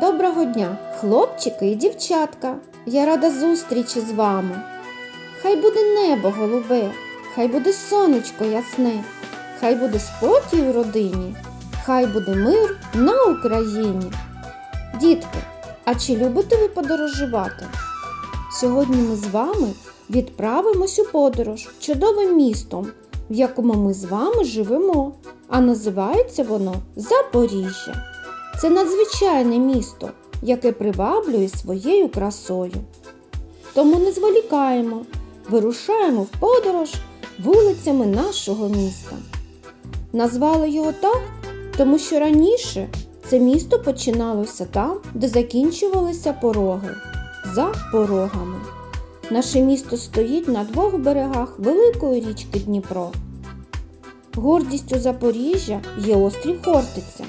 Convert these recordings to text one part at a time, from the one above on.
Доброго дня, хлопчики і дівчатка. Я рада зустрічі з вами. Хай буде небо голубе, хай буде сонечко ясне, хай буде спокій у родині, хай буде мир на Україні. Дітки, а чи любите ви подорожувати? Сьогодні ми з вами відправимось у подорож чудовим містом, в якому ми з вами живемо, а називається воно Запоріжжя. Це надзвичайне місто, яке приваблює своєю красою. Тому не зволікаємо, вирушаємо в подорож вулицями нашого міста. Назвали його так, тому що раніше це місто починалося там, де закінчувалися пороги за порогами. Наше місто стоїть на двох берегах великої річки Дніпро. Гордістю Запоріжжя є острів Хортиця.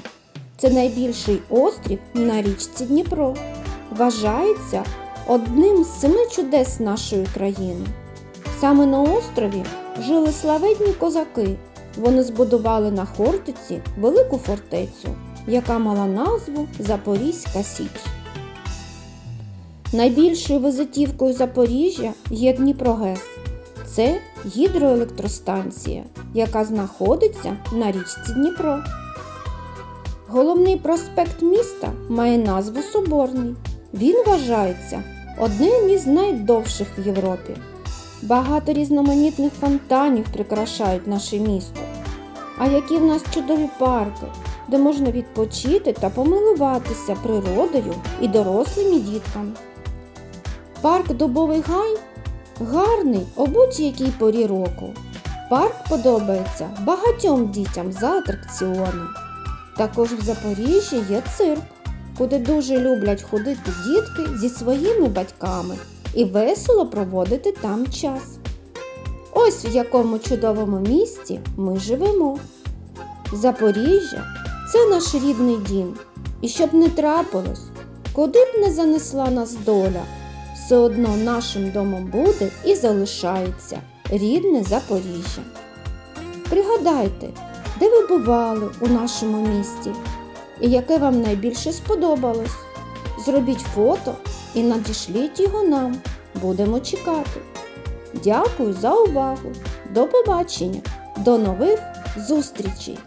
Це найбільший острів на річці Дніпро. Вважається одним з семи чудес нашої країни. Саме на острові жили славетні козаки. Вони збудували на Хортиці велику фортецю, яка мала назву Запорізька Січ. Найбільшою визитівкою Запоріжжя є Дніпрогес. Це гідроелектростанція, яка знаходиться на річці Дніпро. Головний проспект міста має назву Соборний. Він вважається одним із найдовших в Європі. Багато різноманітних фонтанів прикрашають наше місто. А які в нас чудові парки, де можна відпочити та помилуватися природою і дорослим і діткам. Парк Дубовий Гай гарний у будь-якій порі року. Парк подобається багатьом дітям за атракціони. Також в Запоріжжі є цирк, куди дуже люблять ходити дітки зі своїми батьками і весело проводити там час. Ось в якому чудовому місті ми живемо. Запоріжжя це наш рідний дім. І щоб не трапилось, куди б не занесла нас доля, все одно нашим домом буде і залишається рідне Запоріжжя. Пригадайте, де ви бували у нашому місті і яке вам найбільше сподобалось. Зробіть фото і надішліть його нам. Будемо чекати. Дякую за увагу. До побачення. До нових зустрічей!